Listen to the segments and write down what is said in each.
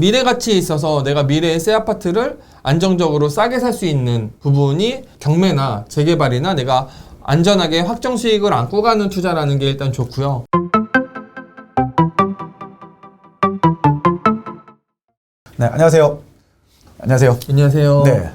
미래 가치에 있어서 내가 미래의 새 아파트를 안정적으로 싸게 살 수 있는 부분이 경매나 재개발이나 내가 안전하게 확정 수익을 안고 가는 투자라는 게 일단 좋고요. 네, 안녕하세요. 안녕하세요. 안녕하세요. 네.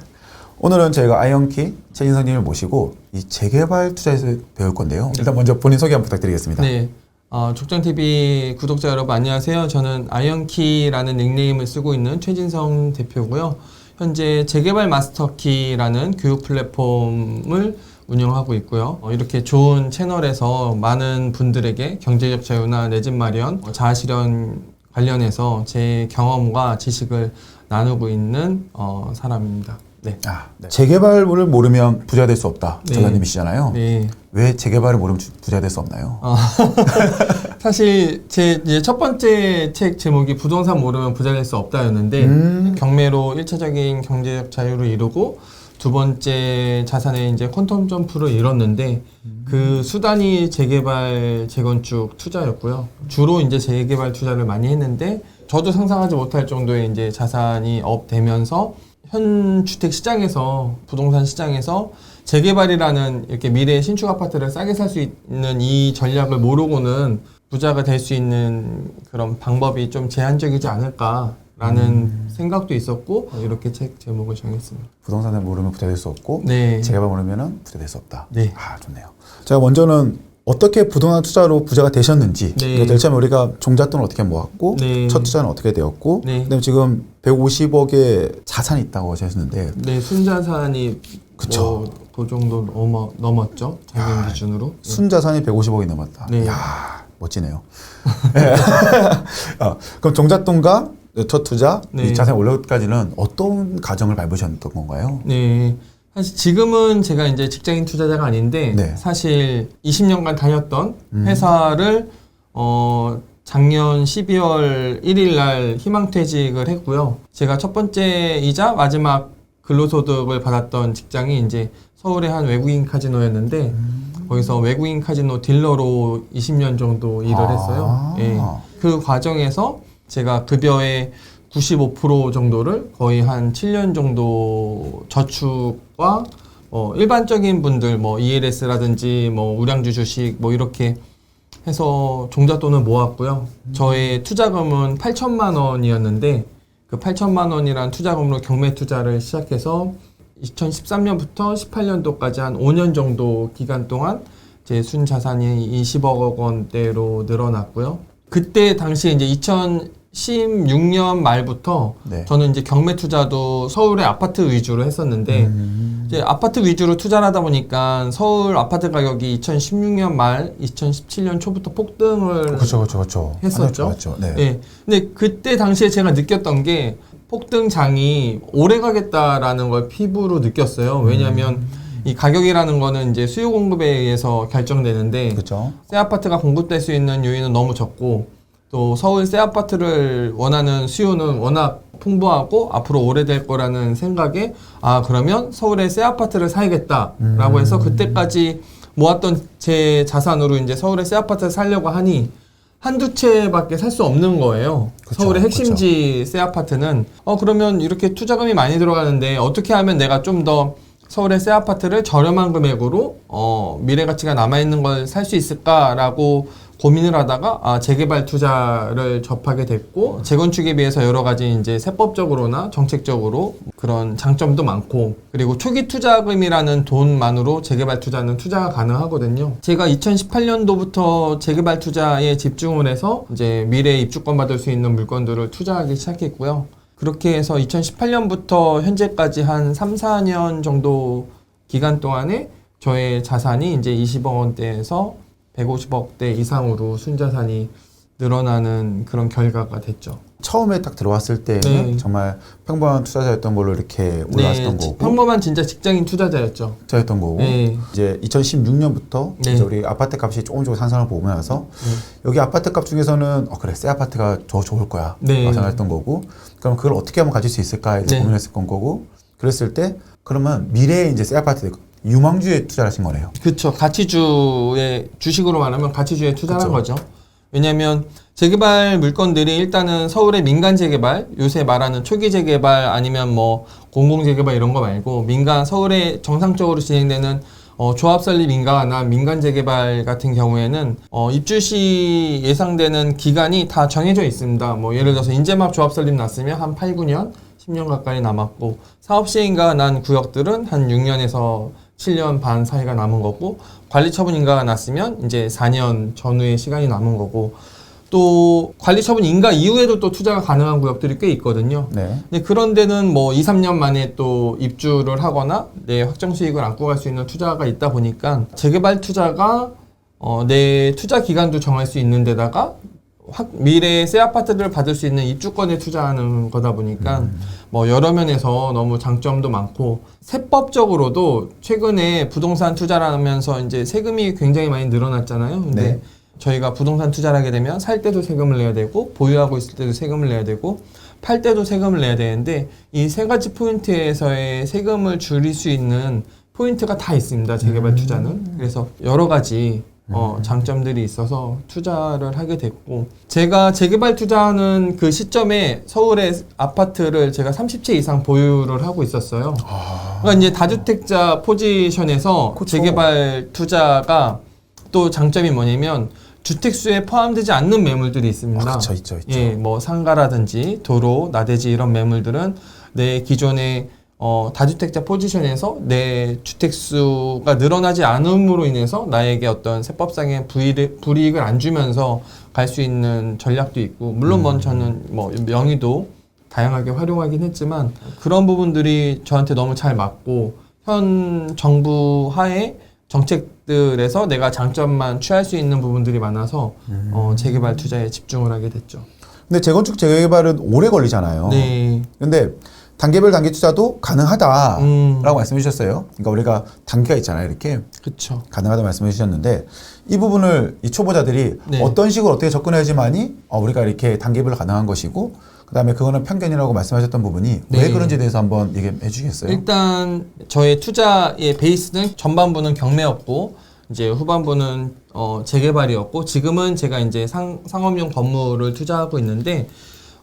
오늘은 저희가 아이언키 최진성님을 모시고 이 재개발 투자에서 배울 건데요. 일단 먼저 본인 소개 한번 부탁드리겠습니다. 네. 어, 족장TV 구독자 여러분 안녕하세요. 저는 아이언키라는 닉네임을 쓰고 있는 최진성 대표고요. 현재 재개발 마스터키라는 교육 플랫폼을 운영하고 있고요. 어, 이렇게 좋은 채널에서 많은 분들에게 경제적 자유나 내 집 마련, 어, 자아 실현 관련해서 제 경험과 지식을 나누고 있는 어, 사람입니다. 네. 아, 네. 재개발을 모르면 부자 될 수 없다. 네. 전사님이시잖아요. 네. 왜 재개발을 모르면 주- 부자 될 수 없나요? 어, 사실 제 첫 번째 책 제목이 부동산 모르면 부자 될 수 없다였는데 음. 경매로 일차적인 경제적 자유를 이루고 두 번째 자산의 이제 퀀텀 점프를 이뤘는데 그 수단이 재개발 재건축 투자였고요. 주로 이제 재개발 투자를 많이 했는데 저도 상상하지 못할 정도의 이제 자산이 업되면서 현 주택 시장에서 부동산 시장에서 재개발이라는 이렇게 미래 신축 아파트를 싸게 살 수 있는 이 전략을 모르고는 부자가 될 수 있는 그런 방법이 좀 제한적이지 않을까 라는 생각도 있었고 이렇게 책 제목을 정했습니다. 부동산을 모르면 부자 될 수 없고 네. 재개발 모르면 부자 될 수 없다. 네. 아, 좋네요. 제가 먼저는 어떻게 부동산 투자로 부자가 되셨는지 네. 그러니까 처음에 우리가 종잣돈을 어떻게 모았고 네. 첫 투자는 어떻게 되었고 네. 그다음에 지금 150억의 자산이 있다고 하셨는데 네, 순자산이 그쵸. 뭐, 그 정도 넘어, 넘었죠. 작년 야, 기준으로. 네. 순자산이 150억이 넘었다. 네. 이야, 멋지네요. 네. 어, 그럼 종잣돈과 첫 투자, 네. 이 자산 올려까지는 어떤 과정을 밟으셨던 건가요? 네. 사실 지금은 제가 이제 직장인 투자자가 아닌데 네. 사실 20년간 다녔던 음. 회사를 어 작년 12월 1일 날 희망퇴직을 했고요. 제가 첫 번째이자 마지막 근로소득을 받았던 직장이 이제 서울의 한 외국인 카지노였는데 음. 거기서 외국인 카지노 딜러로 20년 정도 일을 아. 했어요. 예. 그 과정에서 제가 급여의 95% 정도를 거의 한 7년 정도 저축과 어, 일반적인 분들 뭐 ELS라든지 뭐 우량주 주식 뭐 이렇게 해서 종잣돈을 모았고요. 저의 투자금은 8천만 원이었는데 그 8천만 원이란 투자금으로 경매 투자를 시작해서 2013년부터 18년도까지 한 5년 정도 기간 동안 제 순자산이 20억 원대로 늘어났고요. 그때 당시에 이제 2016년 말부터 네. 저는 이제 경매 투자도 서울의 아파트 위주로 했었는데 음. 이제 아파트 위주로 투자를 하다 보니까 서울 아파트 가격이 2016년 말, 2017년 초부터 폭등을 그렇죠, 그렇죠, 그렇죠. 했었죠. 맞죠. 네. 예. 근데 그때 당시에 제가 느꼈던 게 폭등장이 오래 가겠다라는 걸 피부로 느꼈어요. 왜냐하면 이 가격이라는 거는 이제 수요 공급에 의해서 결정되는데 그렇죠. 새 아파트가 공급될 수 있는 요인은 너무 적고 또 서울 새 아파트를 원하는 수요는 워낙 풍부하고 앞으로 오래될 거라는 생각에 아 그러면 서울에 새 아파트를 사야겠다라고 해서 그때까지 모았던 제 자산으로 이제 서울에 새 아파트를 살려고 하니 한두 채밖에 살 수 없는 거예요. 그쵸, 서울의 핵심지 새 아파트는. 어 그러면 이렇게 투자금이 많이 들어가는데 어떻게 하면 내가 좀 더 서울의 새 아파트를 저렴한 금액으로 어 미래 가치가 남아 있는 걸 살 수 있을까라고 고민을 하다가 아 재개발 투자를 접하게 됐고 재건축에 비해서 여러 가지 이제 세법적으로나 정책적으로 그런 장점도 많고 그리고 초기 투자금이라는 돈만으로 재개발 투자는 투자가 가능하거든요. 제가 2018년도부터 재개발 투자에 집중을 해서 이제 미래에 입주권 받을 수 있는 물건들을 투자하기 시작했고요. 그렇게 해서 2018년부터 현재까지 한 3, 4년 정도 기간 동안에 저의 자산이 이제 20억 원대에서 150억대 이상으로 순자산이 늘어나는 그런 결과가 됐죠. 처음에 딱 들어왔을 때는 네. 정말 평범한 투자자였던 걸로 이렇게 올라왔던 지- 거고 평범한 진짜 직장인 투자자였죠. 투자였던 거고 네. 이제 2016년부터 네. 이제 우리 아파트 값이 조금 조금 상승을 보고 나서 여기 아파트 값 중에서는 어 그래 새 아파트가 더 좋을 거야 네. 생각했던 거고 그럼 그걸 어떻게 하면 가질 수 있을까 이제 네. 고민했을 건 거고 그랬을 때 그러면 미래에 이제 새 아파트 유망주에 투자를 하신 거네요. 그렇죠. 가치주의 주식으로 말하면 가치주에 투자한. 거죠. 왜냐하면 재개발 물건들이 일단은 서울의 민간 재개발, 요새 말하는 초기 재개발 아니면 뭐 공공 재개발 이런 거 말고 민간 서울에 정상적으로 진행되는 어, 조합 설립 인가나 민간 재개발 같은 경우에는 어, 입주 시 예상되는 기간이 다 정해져 있습니다. 뭐 예를 들어서 인재마업 조합 설립 났으면 한 8, 9년, 10년 가까이 남았고 사업 시행가 난 구역들은 한 6년에서 7년 반 사이가 남은 거고 관리 처분 인가가 났으면 이제 4년 전후의 시간이 남은 거고 또 관리 처분 인가 이후에도 또 투자가 가능한 구역들이 꽤 있거든요. 네. 근데 그런 데는 뭐 2, 3년 만에 또 입주를 하거나 내 확정 수익을 안고 갈 수 있는 투자가 있다 보니까 재개발 투자가 어, 내 투자 기간도 정할 수 있는 데다가 확, 미래의 새 아파트를 받을 수 있는 입주권에 투자하는 거다 보니까 뭐 여러 면에서 너무 장점도 많고 세법적으로도 최근에 부동산 투자를 하면서 이제 세금이 굉장히 많이 늘어났잖아요. 근데 네. 저희가 부동산 투자를 하게 되면 살 때도 세금을 내야 되고 보유하고 있을 때도 세금을 내야 되고 팔 때도 세금을 내야 되는데 이 세 가지 포인트에서의 세금을 줄일 수 있는 포인트가 다 있습니다. 재개발 투자는. 그래서 여러 가지 어, 장점들이 있어서 투자를 하게 됐고 제가 재개발 투자하는 그 시점에 서울의 아파트를 제가 30채 이상 보유를 하고 있었어요. 그러니까 이제 다주택자 포지션에서 그쵸. 재개발 투자가 또 장점이 뭐냐면 주택수에 포함되지 않는 매물들이 있습니다. 아, 그쵸, 있죠, 있죠. 예, 뭐 상가라든지 도로, 나대지 이런 매물들은 내 기존의 어, 다주택자 포지션에서 내 주택수가 늘어나지 않음으로 인해서 나에게 어떤 세법상의 불이익, 불이익을 안 주면서 갈 수 있는 전략도 있고 물론 음. 뭐 저는 뭐 명의도 다양하게 활용하긴 했지만 그런 부분들이 저한테 너무 잘 맞고 현 정부 하에 정책들에서 내가 장점만 취할 수 있는 부분들이 많아서 음. 어, 재개발 투자에 집중을 하게 됐죠. 근데 재건축 재개발은 오래 걸리잖아요. 네. 근데 단계별 단계 투자도 가능하다라고 음. 말씀해 주셨어요. 그러니까 우리가 단계가 있잖아요. 이렇게 그쵸. 가능하다 말씀해 주셨는데 이 부분을 이 초보자들이 네. 어떤 식으로 어떻게 접근해야지만이 어, 우리가 이렇게 단계별 가능한 것이고 그다음에 그거는 편견이라고 말씀하셨던 부분이 왜 네. 그런지에 대해서 한번 얘기해 주시겠어요? 일단 저의 투자의 베이스는 전반부는 경매였고 이제 후반부는 어, 재개발이었고 지금은 제가 이제 상, 상업용 건물을 투자하고 있는데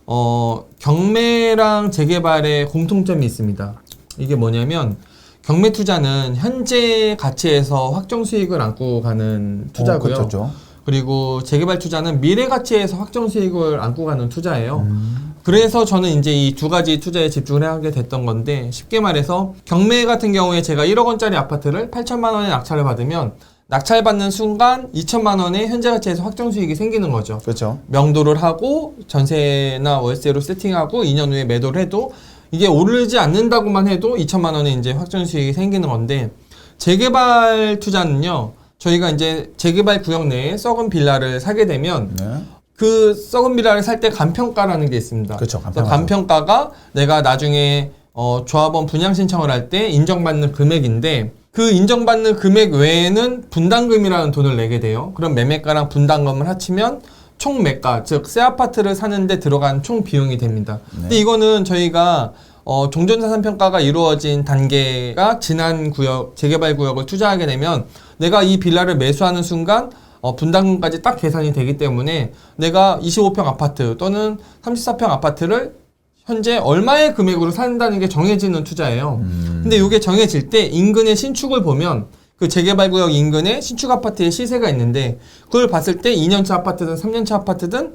어, 경매랑 재개발의 공통점이 있습니다. 이게 뭐냐면 경매 투자는 현재 가치에서 확정 수익을 안고 가는 투자고요. 어, 그렇죠. 그리고 재개발 투자는 미래 가치에서 확정 수익을 안고 가는 투자예요. 음. 그래서 저는 이제 이 두 가지 투자에 집중을 하게 됐던 건데 쉽게 말해서 경매 같은 경우에 제가 1억 원짜리 아파트를 8천만 원에 낙찰을 받으면 낙찰받는 순간 2천만 원의 현재 가치에서 확정 수익이 생기는 거죠. 그렇죠. 명도를 하고 전세나 월세로 세팅하고 2년 후에 매도를 해도 이게 오르지 않는다고만 해도 2천만 원의 이제 확정 수익이 생기는 건데 재개발 투자는요. 저희가 이제 재개발 구역 내에 썩은 빌라를 사게 되면 네. 그 썩은 빌라를 살 때 간평가라는 게 있습니다. 그렇죠. 간평가가 내가 나중에 어, 조합원 분양 신청을 할 때 인정받는 금액인데 그 인정받는 금액 외에는 분담금이라는 돈을 내게 돼요. 그럼 매매가랑 분담금을 합치면 총 매가, 즉 새 아파트를 사는데 들어간 총 비용이 됩니다. 근데 이거는 저희가 어, 종전자산 평가가 이루어진 단계가 지난 구역, 재개발 구역을 투자하게 되면 내가 이 빌라를 매수하는 순간 어, 분담금까지 딱 계산이 되기 때문에 내가 25평 아파트 또는 34평 아파트를 현재 얼마의 금액으로 산다는 게 정해지는 투자예요. 근데 이게 정해질 때 인근의 신축을 보면 그 재개발 구역 인근에 신축 아파트의 시세가 있는데 그걸 봤을 때 2년차 아파트든 3년차 아파트든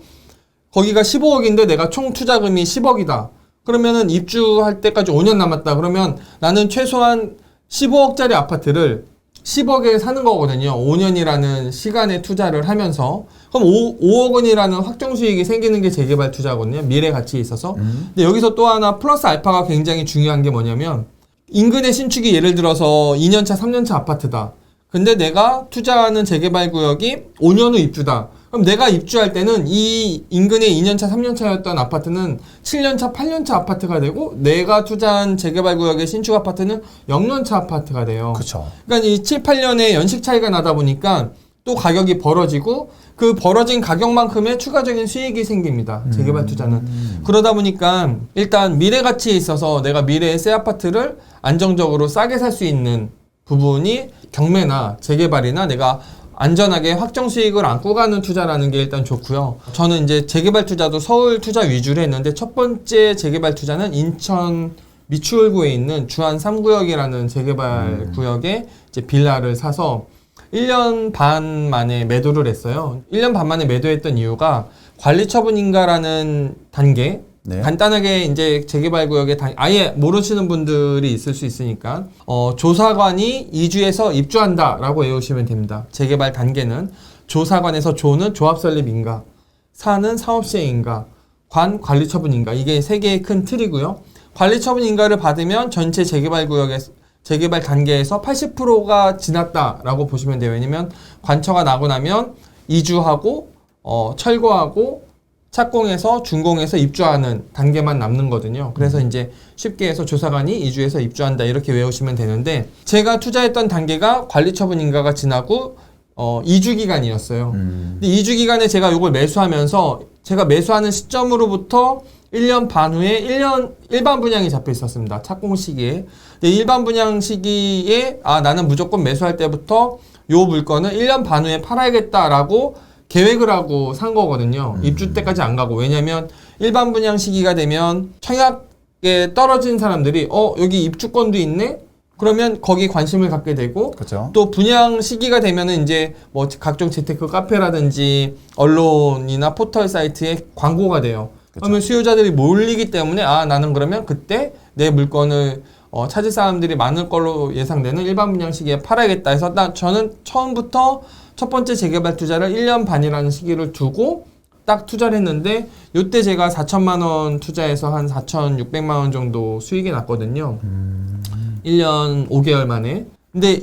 거기가 15억인데 내가 총 투자금이 10억이다. 그러면은 입주할 때까지 5년 남았다. 그러면 나는 최소한 15억짜리 아파트를 10억에 사는 거거든요. 5년이라는 시간에 투자를 하면서. 그럼 5, 5억 원이라는 확정 수익이 생기는 게 재개발 투자거든요. 미래 가치에 있어서. 근데 여기서 또 하나 플러스 알파가 굉장히 중요한 게 뭐냐면 인근의 신축이 예를 들어서 2년차, 3년차 아파트다. 근데 내가 투자하는 재개발 구역이 5년 후 입주다. 그럼 내가 입주할 때는 이 인근의 2년차, 3년차였던 아파트는 7년차, 8년차 아파트가 되고 내가 투자한 재개발 구역의 신축 아파트는 0년차 아파트가 돼요. 그렇죠. 그러니까 이 7, 8년의 연식 차이가 나다 보니까 또 가격이 벌어지고 그 벌어진 가격만큼의 추가적인 수익이 생깁니다. 재개발 투자는. 그러다 보니까 일단 미래 가치에 있어서 내가 미래의 새 아파트를 안정적으로 싸게 살 수 있는 부분이 경매나 재개발이나 내가 안전하게 확정 수익을 안고 가는 투자라는 게 일단 좋고요. 저는 이제 재개발 투자도 서울 투자 위주로 했는데 첫 번째 재개발 투자는 인천 미추홀구에 있는 주안 3구역이라는 재개발 구역에 이제 빌라를 사서 1년 반 만에 매도를 했어요. 1년 반 만에 매도했던 이유가 관리 처분인가라는 단계 네. 간단하게 이제 재개발 구역에 단- 아예 모르시는 분들이 있을 수 있으니까 어, 조사관이 이주해서 입주한다라고 외우시면 됩니다. 재개발 단계는 조사관에서 조는 조합 설립 인가, 사는 사업 시행 인가, 관 관리 처분 인가 이게 세 개의 큰 틀이고요. 관리 처분 인가를 받으면 전체 재개발 구역에 재개발 단계에서 80%가 지났다라고 보시면 돼요. 왜냐면 관처가 나고 나면 이주하고 어, 철거하고 착공해서 준공해서 입주하는 단계만 남는 거든요. 그래서 이제 쉽게 해서 조사관이 이주해서 입주한다 이렇게 외우시면 되는데 제가 투자했던 단계가 관리 처분 인가가 지나고 어, 이주 기간이었어요. 음. 근데 이주 기간에 제가 이걸 매수하면서 제가 매수하는 시점으로부터 1년 반 후에 1년 일반 분양이 잡혀 있었습니다. 착공 시기에. 근데 일반 분양 시기에 아 나는 무조건 매수할 때부터 요 물건을 1년 반 후에 팔아야겠다라고 계획을 하고 산 거거든요. 입주 때까지 안 가고 왜냐면 일반 분양 시기가 되면 청약에 떨어진 사람들이 어 여기 입주권도 있네. 그러면 거기 관심을 갖게 되고 그렇죠. 또 분양 시기가 되면은 이제 뭐 각종 재테크 카페라든지 언론이나 포털 사이트에 광고가 돼요. 그쵸. 그러면 수요자들이 몰리기 때문에 아 나는 그러면 그때 내 물건을 어, 찾을 사람들이 많을 걸로 예상되는 일반 분양 시기에 팔아야겠다 해서 나 저는 처음부터 첫 번째 재개발 투자를 1년 반이라는 시기를 두고 딱 투자를 했는데 요때 제가 4천만 원 투자해서 한 4,600만 원 정도 수익이 났거든요. 1년 5개월 만에. 근데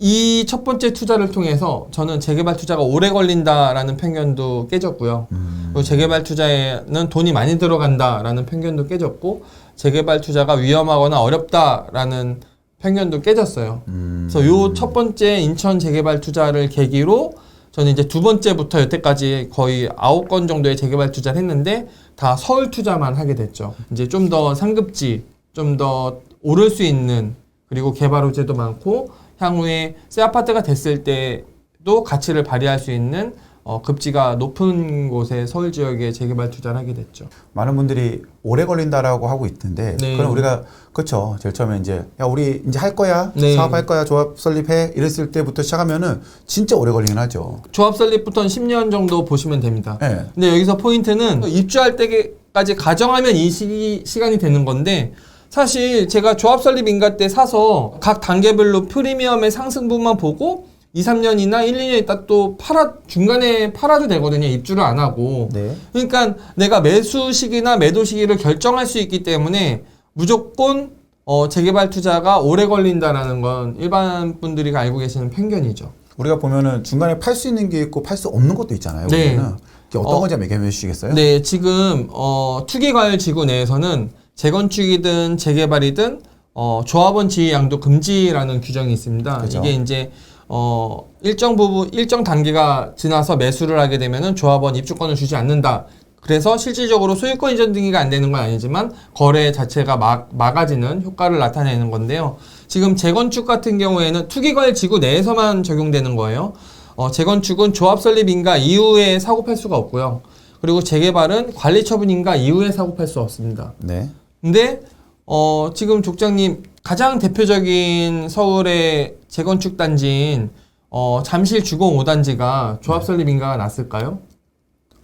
이 첫 번째 투자를 통해서 저는 재개발 투자가 오래 걸린다라는 편견도 깨졌고요. 그리고 재개발 투자에는 돈이 많이 들어간다라는 편견도 깨졌고 재개발 투자가 위험하거나 어렵다라는 편견도 깨졌어요. 음. 그래서 요 첫 번째 인천 재개발 투자를 계기로 저는 이제 두 번째부터 여태까지 거의 아홉 건 정도의 재개발 투자를 했는데 다 서울 투자만 하게 됐죠. 이제 좀 더 상급지, 좀 더 오를 수 있는 그리고 개발 호재도 많고 향후에 새 아파트가 됐을 때도 가치를 발휘할 수 있는 어, 급지가 높은 곳에 서울 지역에 재개발 투자를 하게 됐죠. 많은 분들이 오래 걸린다라고 하고 있던데 네. 그럼 우리가 그렇죠. 제일 처음에 이제 야 우리 이제 할 거야 네. 사업할 거야 조합 설립해 이랬을 때부터 시작하면은 진짜 오래 걸리긴 하죠. 조합 설립부터는 10년 정도 보시면 됩니다. 예. 근데 여기서 포인트는 입주할 때까지 가정하면 이 시기, 시간이 되는 건데 사실 제가 조합 설립 인가 때 사서 각 단계별로 프리미엄의 상승분만 보고 2, 3년이나 1, 2년 있다 또 팔아 중간에 팔아도 되거든요. 입주를 안 하고. 네. 그러니까 내가 매수 시기나 매도 시기를 결정할 수 있기 때문에 무조건 어, 재개발 투자가 오래 걸린다라는 건 일반 분들이 알고 계시는 편견이죠. 우리가 보면은 중간에 팔 수 있는 게 있고 팔 수 없는 것도 있잖아요. 네. 그게 어떤 어. 건지 얘기해 주시겠어요? 네, 지금 어, 투기과열 지구 내에서는 재건축이든 재개발이든 어, 조합원 지위 양도 금지라는 규정이 있습니다. 그죠. 이게 이제 어, 일정 부분 일정 단계가 지나서 매수를 하게 되면은 조합원 입주권을 주지 않는다. 그래서 실질적으로 소유권 이전 등기가 안 되는 건 아니지만 거래 자체가 막, 막아지는 효과를 나타내는 건데요. 지금 재건축 같은 경우에는 투기과열 지구 내에서만 적용되는 거예요. 어, 재건축은 조합 설립 인가 이후에 사고 팔 수가 없고요. 그리고 재개발은 관리 처분 인가 이후에 사고 팔 수 없습니다. 네. 근데 어, 지금 족장님 가장 대표적인 서울의 재건축 단지인 어, 잠실 주공 5단지가 조합 설립 인가가 났을까요?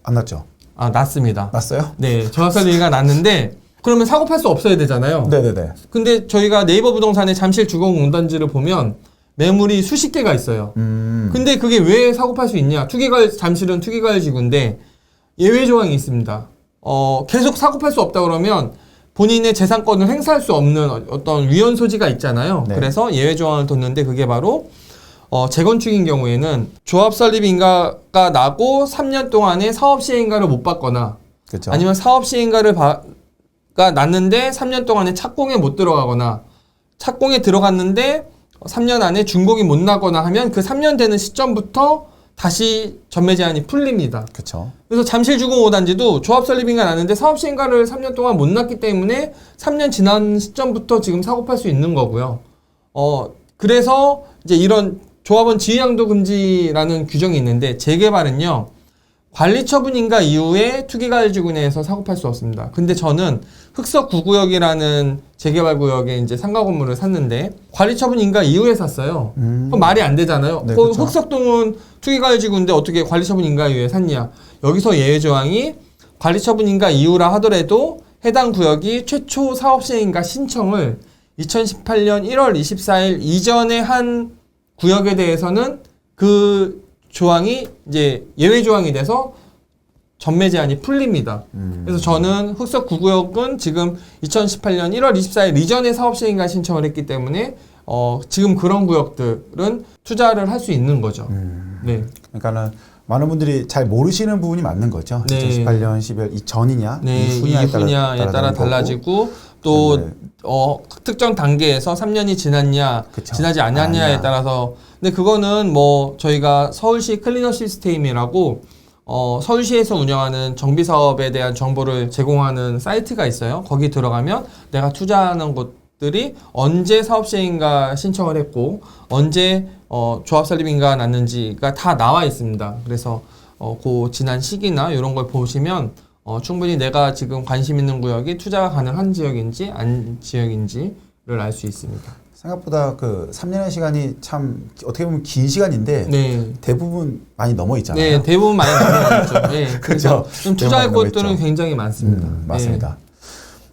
안 났죠? 아, 났습니다. 났어요? 네, 조합 설립 인가가 났는데 그러면 사고 팔 수 없어야 되잖아요. 네네네. 근데 저희가 네이버 부동산의 잠실 주공 5단지를 보면 매물이 수십 개가 있어요. 음. 근데 그게 왜 사고 팔 수 있냐? 투기과열 잠실은 투기과열 지구인데 예외 조항이 있습니다. 어, 계속 사고 팔 수 없다 그러면 본인의 재산권을 행사할 수 없는 어- 어떤 위헌 소지가 있잖아요. 네. 그래서 예외 조항을 뒀는데 그게 바로 어, 재건축인 경우에는 조합 설립 인가가 나고 3년 동안에 사업 시행가를 못 받거나 그렇죠. 아니면 사업 시행가를 바, 가 났는데 3년 동안에 착공에 못 들어가거나 착공에 들어갔는데 3년 안에 준공이 못 나거나 하면 그 3년 되는 시점부터 다시 전매 제한이 풀립니다. 그렇죠. 그래서 잠실 주공 5단지도 조합 설립인가 났는데 사업 시행가를 3년 동안 못 났기 때문에 3년 지난 시점부터 지금 사고 팔 수 있는 거고요. 어, 그래서 이제 이런 조합원 지위양도 금지라는 규정이 있는데 재개발은요. 관리 처분 인가 이후에 투기가지구 내에서 사고 팔 수 없습니다. 근데 저는 흑석 9구역이라는 재개발 구역에 이제 상가 건물을 샀는데 관리 처분 인가 이후에 샀어요. 그럼 말이 안 되잖아요. 네, 그 그쵸. 흑석동은 투기가지구인데 어떻게 관리 처분 인가 이후에 샀냐? 여기서 예외 조항이 관리 처분 인가 이후라 하더라도 해당 구역이 최초 사업 시행인가 신청을 2018년 1월 24일 이전에 한 구역에 대해서는 그 조항이 이제 예외 조항이 돼서 전매 제한이 풀립니다. 그래서 저는 흑석 9구역은 지금 2018년 1월 24일 이전에 사업 시행인가 신청을 했기 때문에 어, 지금 그런 구역들은 투자를 할 수 있는 거죠. 네. 그러니까는 많은 분들이 잘 모르시는 부분이 맞는 거죠. 네. 2018년 12월 이 전이냐 네, 이 후냐에 따라, 이후냐에 따라 다른 거고. 달라지고 또 그다음에 어, 특정 단계에서 3년이 지났냐, 그쵸. 지나지 않았냐에 아니야. 따라서 근데 그거는 뭐 저희가 서울시 클리너 시스템이라고 어, 서울시에서 운영하는 정비 사업에 대한 정보를 제공하는 사이트가 있어요. 거기 들어가면 내가 투자하는 곳들이 언제 사업 시행인가 신청을 했고 언제 어, 조합 설립인가 났는지가 다 나와 있습니다. 그래서 어, 그 지난 시기나 이런 걸 보시면 어, 충분히 내가 지금 관심 있는 구역이 투자가 가능한 지역인지 안 지역인지를 알 수 있습니다. 생각보다 그 3년의 시간이 참 어떻게 보면 긴 시간인데 네. 대부분 많이 넘어 있잖아요. 네, 대부분 많이 넘어가죠. 네, 그래서 그죠. 좀 투자할 곳들은. 굉장히 많습니다. 음, 네. 맞습니다.